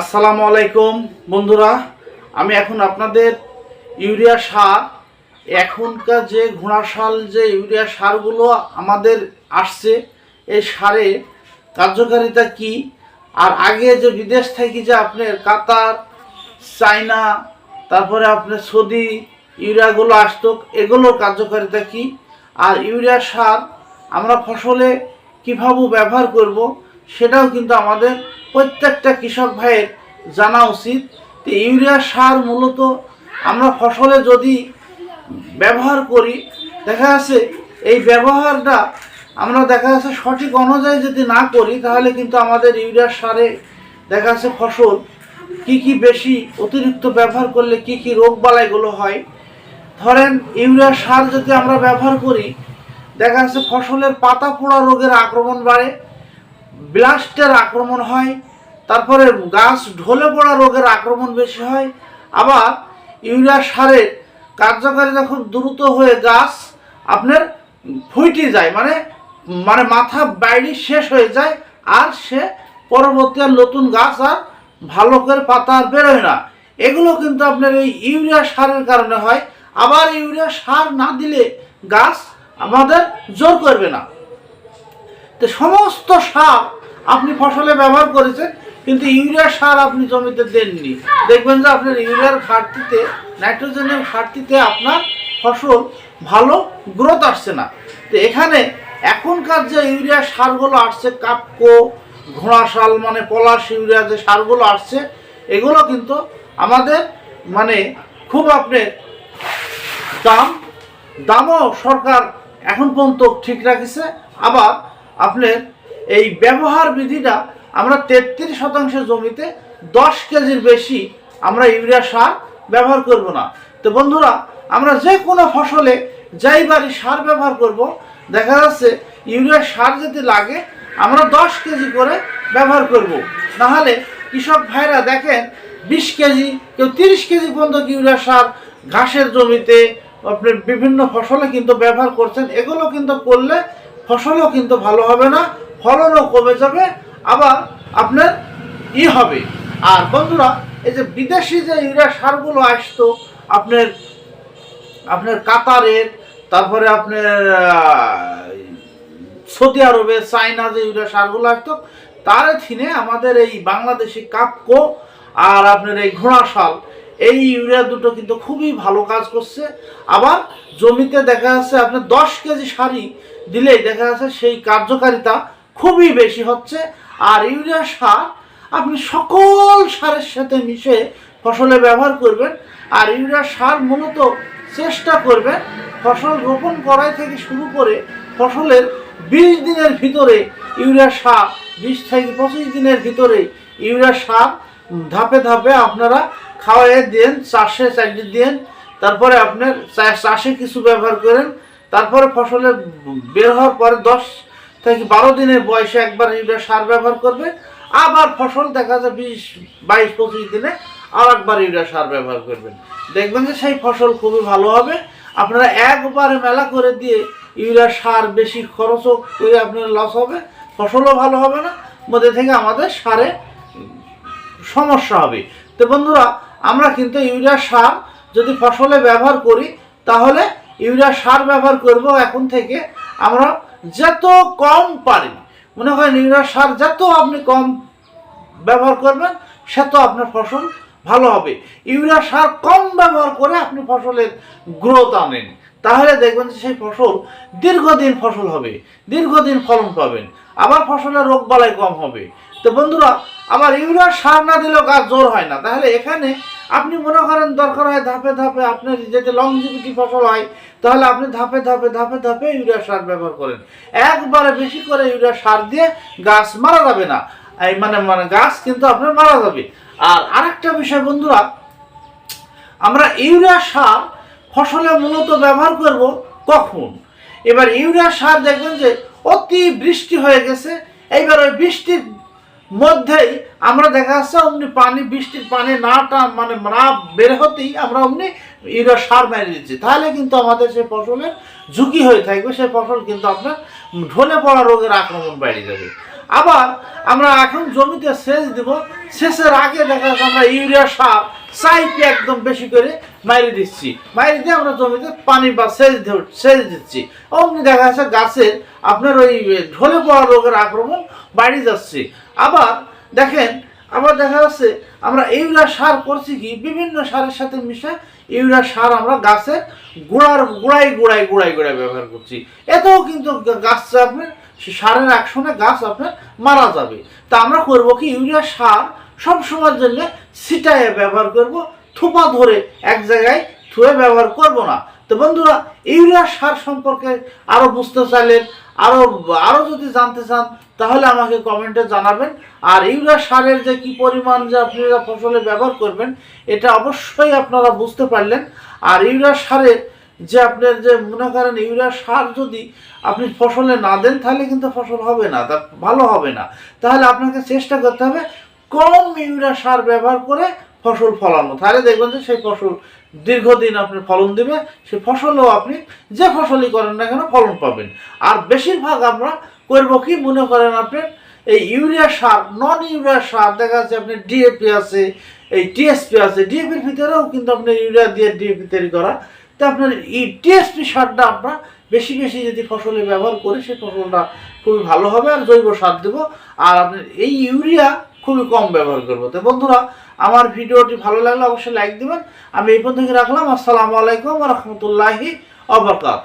আসসালামু আলাইকুম, বন্ধুরা। আমি এখন আপনাদের ইউরিয়া সার, এখনকার যে ঘোড়াশাল, যে ইউরিয়া সারগুলো আমাদের আসছে, এই সারে কার্যকারিতা কি? আর আগে যে বিদেশ থেকে যে আপনার কাতার, চায়না, তারপরে আপনার সৌদি ইউরিয়াগুলো আসতো, এগুলোর কার্যকারিতা কি? আর ইউরিয়া সার আমরা ফসলে কীভাবে ব্যবহার করব? সেটাও কিন্তু আমাদের প্রত্যেকটা কৃষক ভাইয়ের জানা উচিত তো ইউরিয়া সার মূলত আমরা ফসলে যদি ব্যবহার করি, দেখা যাচ্ছে এই ব্যবহারটা আমরা দেখা যাচ্ছে সঠিক অনুযায়ী যদি না করি, তাহলে কিন্তু আমাদের ইউরিয়া সারে দেখা যাচ্ছে ফসল কি কি বেশি অতিরিক্ত ব্যবহার করলে কি কি রোগ বালাইগুলো হয়। ধরেন ইউরিয়া সার যদি আমরা ব্যবহার করি, দেখা যাচ্ছে ফসলের পাতা পোড়া রোগের আক্রমণ বাড়ে ব্লাস্টের আক্রমণ হয়, তারপরে গাছ ঢলে পড়া রোগের আক্রমণ বেশি হয়, আবার ইউরিয়া সারের কার্যকারিতা খুব দ্রুত হয়ে গাছ আপনার ফুইটে যায় মানে মানে মাথা বাইরে শেষ হয়ে যায়, আর সে পরবর্তী আর নতুন গাছ আর ভালো করে পাতা আর বেরোয় না। এগুলো কিন্তু আপনার এই ইউরিয়া সারের কারণে হয়, আবার ইউরিয়া সার না দিলে গাছ আমাদের জোর করবে না। তো সমস্ত সার আপনি ফসলে ব্যবহার করেছেন, কিন্তু ইউরিয়া সার আপনি জমিতে দেননি। দেখবেন যে আপনার ইউরিয়ার ঘাটতিতে, নাইট্রোজেনের ঘাটতিতে আপনার ফসল ভালো গ্রোথ আসছে না। তো এখানে এখনকার যে ইউরিয়া সারগুলো আসছে, কাপকো, ঘোড়াশাল মানে পলাশ ইউরিয়া যে সারগুলো আসছে, এগুলো কিন্তু আমাদের মানে খুব আপনার দাম, দামও সরকার এখন পর্যন্ত ঠিক রাখিছে। আবার আপনার এই ব্যবহার বিধিটা আমরা তেত্রিশ শতাংশ জমিতে দশ কেজির বেশি আমরা ইউরিয়া সার ব্যবহার করব না। তো বন্ধুরা, আমরা যে কোনো ফসলে যাই বাড়ি সার ব্যবহার করব, দেখা যাচ্ছে ইউরিয়া সার যদি লাগে, আমরা দশ কেজি করে ব্যবহার করব। নাহলে কৃষক ভাইরা দেখেন, বিশ কেজি, কেউ তিরিশ কেজি পর্যন্ত ইউরিয়া সার ঘাসের জমিতে আপনার বিভিন্ন ফসলে কিন্তু ব্যবহার করছেন, এগুলো কিন্তু করলে ফসলও কিন্তু ভালো হবে না, ফলনও কমে যাবে, আবার আপনার ই হবে। আর বন্ধুরা, এই যে বিদেশি যে ইউরিয়া সারগুলো আসতো, আপনার আপনার কাতারের, তারপরে আপনার সৌদি আরবে, চায়না যে ইউরিয়া সারগুলো আসতো, তার থিনে আমাদের এই বাংলাদেশি কাপকো আর আপনার এই ঘোড়াশাল এই ইউরিয়া দুটো কিন্তু খুবই ভালো কাজ করছে। আবার জমিতে দেখা যাচ্ছে আপনার দশ কেজি সারি দিলেই দেখা যাচ্ছে সেই কার্যকারিতা খুবই বেশি হচ্ছে। আর ইউরিয়া সার আপনি সকল সারের সাথে মিশে ফসলে ব্যবহার করবেন। আর ইউরিয়া সার মূলত চেষ্টা করবেন ফসল রোপণ করাই থেকে শুরু করে ফসলের বিশ দিনের ভিতরে ইউরিয়া সার, বিশ থেকে পঁচিশ দিনের ভিতরে ইউরিয়া সার ধাপে ধাপে আপনারা খাওয়াই দেন, চাষে চাকরি দেন, তারপরে আপনার চাষে কিছু ব্যবহার করেন। তারপরে ফসলের বের হওয়ার পরে দশ থেকে বারো দিনের বয়সে একবার ইউরিয়া সার ব্যবহার করবে। আবার ফসল দেখা যায় বিশ, বাইশ, পঁচিশ দিনে আর একবার ইউরিয়া সার ব্যবহার করবেন। দেখবেন যে সেই ফসল খুবই ভালো হবে। আপনারা একবারে মেলা করে দিয়ে ইউরিয়া সার বেশি খরচও করে আপনার লস হবে। ফসলও ভালো হবে না, মধ্যে থেকে আমাদের সারে সমস্যা হবে। তো বন্ধুরা, আমরা কিন্তু ইউরিয়া সার যদি ফসলে ব্যবহার করি, তাহলে ইউরিয়া সার ব্যবহার করব এখন থেকে। আমরা যত কম পারি, মনে করেন ইউরিয়া সার যত আপনি কম ব্যবহার করবেন সে তো আপনার ফসল ভালো হবে। ইউরিয়া সার কম ব্যবহার করে আপনি ফসলের গ্রোথ আনেন। তাহলে দেখবেন যে সেই ফসল দীর্ঘদিন ফসল হবে, দীর্ঘদিন ফলন পাবেন। আবার ফসলের রোগ বালাই কম হবে। তো বন্ধুরা আবার ইউরিয়া সার না দিলেও গাছ জোর হয় না। তাহলে এখানে আপনি মনে করেন দরকার হয় ধাপে ধাপে আপনার যেতে লংজিভিটি ফসল হয়, তাহলে আপনি ধাপে ধাপে ধাপে ধাপে ইউরিয়া সার ব্যবহার করেন। একবারে বেশি করে ইউরিয়া সার দিয়ে গাছ মারা যাবে না। এই মানে মানে গাছ কিন্তু আপনার মারা যাবে। আর আরেকটা বিষয় বন্ধুরা, আমরা ইউরিয়া সার ফসলে মূলত ব্যবহার করব কখন? এবার ইউরিয়া সার দেখবেন যে অতি বৃষ্টি হয়ে গেছে, এইবার ওই বৃষ্টির মধ্যেই আমরা দেখা যাচ্ছে অমনি পানি, বৃষ্টির পানি না টান মানে না বের হতেই আমরা অমনি ইউরিয়া সার মেরে দিচ্ছি। তাহলে কিন্তু আমাদের সেই ফসলের ঝুঁকি হয়ে থাকবে, সেই ফসল কিন্তু আপনার ঢলে পড়া রোগের আক্রমণ বেড়ে যাবে। আবার আমরা এখন জমিতে সেচ দিব, সেচের আগে দেখা যাচ্ছে আমরা ইউরিয়া সার সাইপে একদম বেশি করে মাইরে দিচ্ছি। মাইরে দিয়ে আমরা জমিতে পানি বা সেচ সেচ দিচ্ছি। অমনি দেখা যাচ্ছে গাছের আপনার ওই ঢলে পড়া রোগের আক্রমণ বাড়ি যাচ্ছে। আবার দেখেন, আবার দেখা যাচ্ছে, আমরা ইউরিয়া সার করছি কি? বিভিন্ন সারের সাথে মিশে ইউরিয়া সার আমরা গাছের গোড়ার গোড়ায় গোড়ায় গোড়ায় গোড়ায় ব্যবহার করছি। এতেও কিন্তু গাছ আপনার সারের অ্যাকশনে গাছ আপনার মারা যাবে। তা আমরা করব কি? ইউরিয়া সার সব সময়ের জন্য ছিটায় ব্যবহার করব, থোপা ধরে এক জায়গায় থুয়ে ব্যবহার করব না। তো বন্ধুরা ইউরিয়া সার সম্পর্কে আরও বুঝতে চাইলেন আরও আরও যদি জানতে চান, তাহলে আমাকে কমেন্টে জানাবেন। আর ইউরিয়া সারের যে কি পরিমাণ যে আপনারা ফসলে ব্যবহার করবেন, এটা অবশ্যই আপনারা বুঝতে পারলেন। আর ইউরিয়া সারের যে আপনার যে মনে করেন ইউরিয়া সার যদি আপনি ফসলে না দেন, তাহলে কিন্তু ফসল হবে না, তা ভালো হবে না। তাহলে আপনাকে চেষ্টা করতে হবে কম ইউরিয়া সার ব্যবহার করে ফসল ফলানো। তাহলে দেখবেন যে সেই ফসল দীর্ঘদিন আপনি ফলন দিবে, সেই ফসলও আপনি যে ফসলই করেন না কেন ফলন পাবেন। আর বেশিরভাগ আমরা করব কি? মনে করেন আপনি এই ইউরিয়া সার নন ইউরিয়া সার, দেখা যাচ্ছে আপনি ডিএপি আছে, এই টিএসপি আছে ডিএপির ভিতরেও কিন্তু আপনার ইউরিয়া দিয়ে ডিএপি তৈরি করা। তা আপনার এই টিএসপি সারটা আমরা বেশি বেশি যদি ফসলে ব্যবহার করি, সেই ফসলটা খুবই ভালো হবে, আর জৈব সার দেবো। আর আপনার এই ইউরিয়া খুবই কম ব্যবহার করব। তো বন্ধুরা, আমার ভিডিওটি ভালো লাগলে অবশ্যই লাইক দেবেন। আমি এই পর্যন্ত রাখলাম। আসসালামু আলাইকুম রহমতুল্লাহি অবরকাত